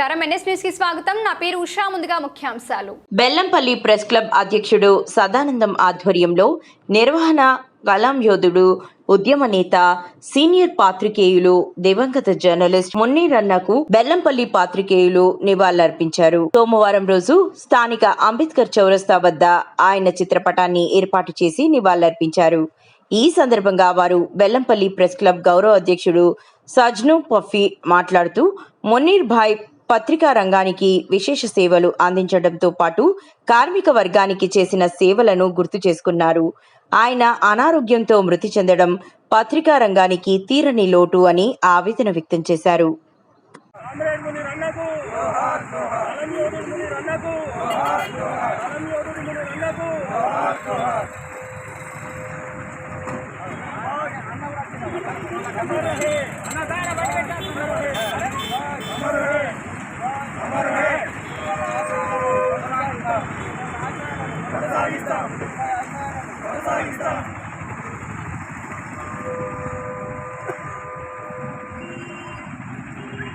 నమస్కారం. ఎన్ఎస్కి స్వాగతం. నా పేరు ఉషా. ముందుగా ముఖ్యాంశాలు. బెల్లంపల్లి ప్రెస్ క్లబ్ అధ్యక్షుడు సదానందం ఆధ్వర్యంలో నిర్వహణ కలాం యోధుడు ఉద్యమ నేత సీనియర్ పాత్రికేయులు దివంగత జర్నలిస్ట్ మున్నీరన్నకు బెల్లంపల్లి పాత్రికేయులు నివాళులర్పించారు. సోమవారం రోజు స్థానిక అంబేద్కర్ చౌరస్తా వద్ద ఆయన చిత్రపటాన్ని ఏర్పాటు చేసి నివాళులర్పించారు. ఈ సందర్భంగా వారు బెల్లంపల్లి ప్రెస్ క్లబ్ గౌరవ అధ్యక్షుడు సజ్ను పఫీ మాట్లాడుతూ మున్నీర్ భాయ్ పత్రికా రంగానికి విశేష సేవలు అందించడంతో పాటు కార్మిక వర్గానికి చేసిన సేవలను గుర్తు చేసుకున్నారు. ఆయన అనారోగ్యంతో మృతి చెందడం పత్రికా రంగానికి తీరని లోటు అని ఆవేదన వ్యక్తం చేశారు. అన్నదార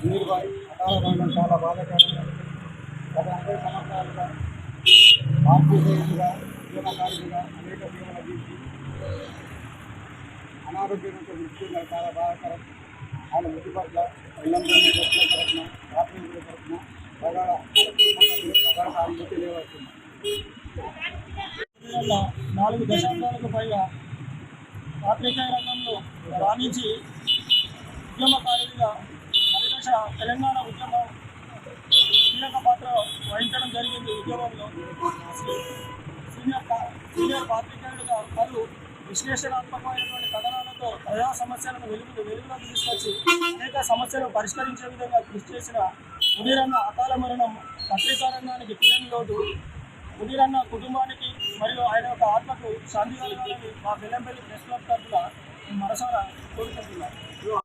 నీరు అకాల మరణం చాలా బాధాకరంగా గత నలభై సంవత్సరాలుగా ఆర్టీసీగా ఉద్యమకారులుగా అనేక సేవలు అందించి అనారోగ్యంతో మృతి చాలా బాధాకరం. ఆయన మృతి పట్ల ఎల్లందరినీ ప్రశ్నల తరఫున ఆర్టీసీల తరఫున ప్రగాఢ ప్రగాఢ తెలియవస్తుంది నాలుగు దశాబ్దాలకు పైగా పాత్రికేయ రంగంలో రాణించి ఉద్యమకారుడిగా మరిదశ తెలంగాణ ఉద్యమం కీలక పాత్ర వహించడం జరిగింది ఉద్యమంలో. సీనియర్ సీనియర్ పాత్రికేయుడిగా పలు విశ్లేషణాత్మకమైనటువంటి కథనాలతో ప్రజా సమస్యలను వెలుగు వెలుగులోకి తీసుకొచ్చి అనేక సమస్యలను పరిష్కరించే విధంగా కృషి చేసిన ఉదీరన్న అకాల మరణం పత్రికా రంగానికి తీరని లోటు. ఉదీరన్న కుటుంబానికి మరియు ఆయన యొక్క ఆత్మకు శాంతి కలగాలని మా బెల్లంపల్లి ప్రెస్ క్లబ్ తరఫున మనసారా కోరుకుంటున్నాను.